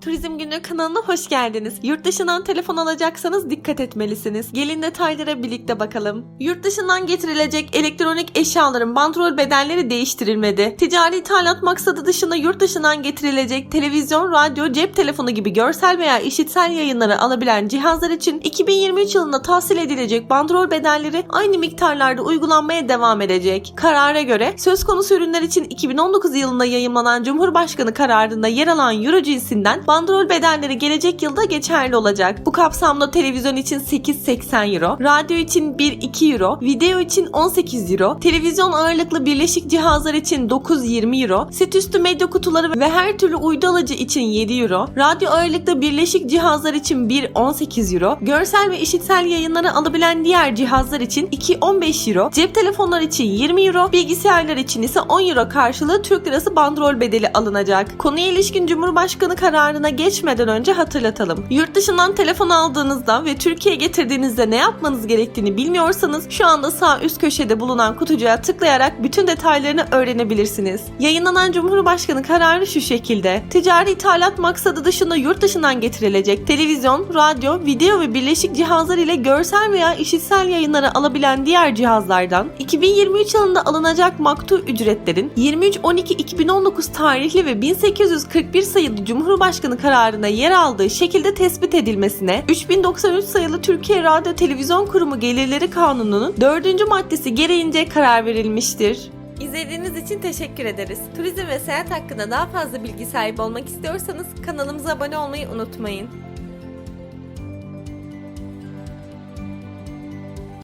Turizm Günlüğü kanalına hoş geldiniz. Yurt dışından telefon alacaksanız dikkat etmelisiniz. Gelin detaylara birlikte bakalım. Yurt dışından getirilecek elektronik eşyaların bandrol bedelleri değiştirilmedi. Ticari ithalat maksadı dışında yurt dışından getirilecek televizyon, radyo, cep telefonu gibi görsel veya işitsel yayınları alabilen cihazlar için 2023 yılında tahsil edilecek bandrol bedelleri aynı miktarlarda uygulanmaya devam edecek. Karara göre söz konusu ürünler için 2019 yılında yayımlanan Cumhurbaşkanı kararında yer alan euro cinsinden bandrol bedelleri gelecek yılda geçerli olacak. Bu kapsamda televizyon için 8.80 euro, radyo için 1-2 euro, video için 18 euro, televizyon ağırlıklı birleşik cihazlar için 9-20 euro, set üstü medya kutuları ve her türlü uydu alıcı için 7 euro, radyo ağırlıklı birleşik cihazlar için 1-18 euro, görsel ve işitsel yayınları alabilen diğer cihazlar için 2-15 euro, cep telefonları için 20 euro, bilgisayarlar için ise 10 euro karşılığı Türk lirası bandrol bedeli alınacak. Konuya ilişkin Cumhurbaşkanı kararına geçmeden önce hatırlatalım. Yurt dışından telefon aldığınızda ve Türkiye'ye getirdiğinizde ne yapmanız gerektiğini bilmiyorsanız şu anda sağ üst köşede bulunan kutucuğa tıklayarak bütün detaylarını öğrenebilirsiniz. Yayınlanan Cumhurbaşkanı kararı şu şekilde. Ticari ithalat maksadı dışında yurt dışından getirilecek televizyon, radyo, video ve birleşik cihazlar ile görsel veya işitsel yayınları alabilen diğer cihazlardan 2023 yılında alınacak maktu ücretlerin 23.12.2019 tarihli ve 1841 sayılı Cumhurbaşkanı kararına yer aldığı şekilde tespit edilmesine 3093 sayılı Türkiye Radyo Televizyon Kurumu Gelirleri Kanunu'nun 4. maddesi gereğince karar verilmiştir. İzlediğiniz için teşekkür ederiz. Turizm ve seyahat hakkında daha fazla bilgi sahibi olmak istiyorsanız kanalımıza abone olmayı unutmayın.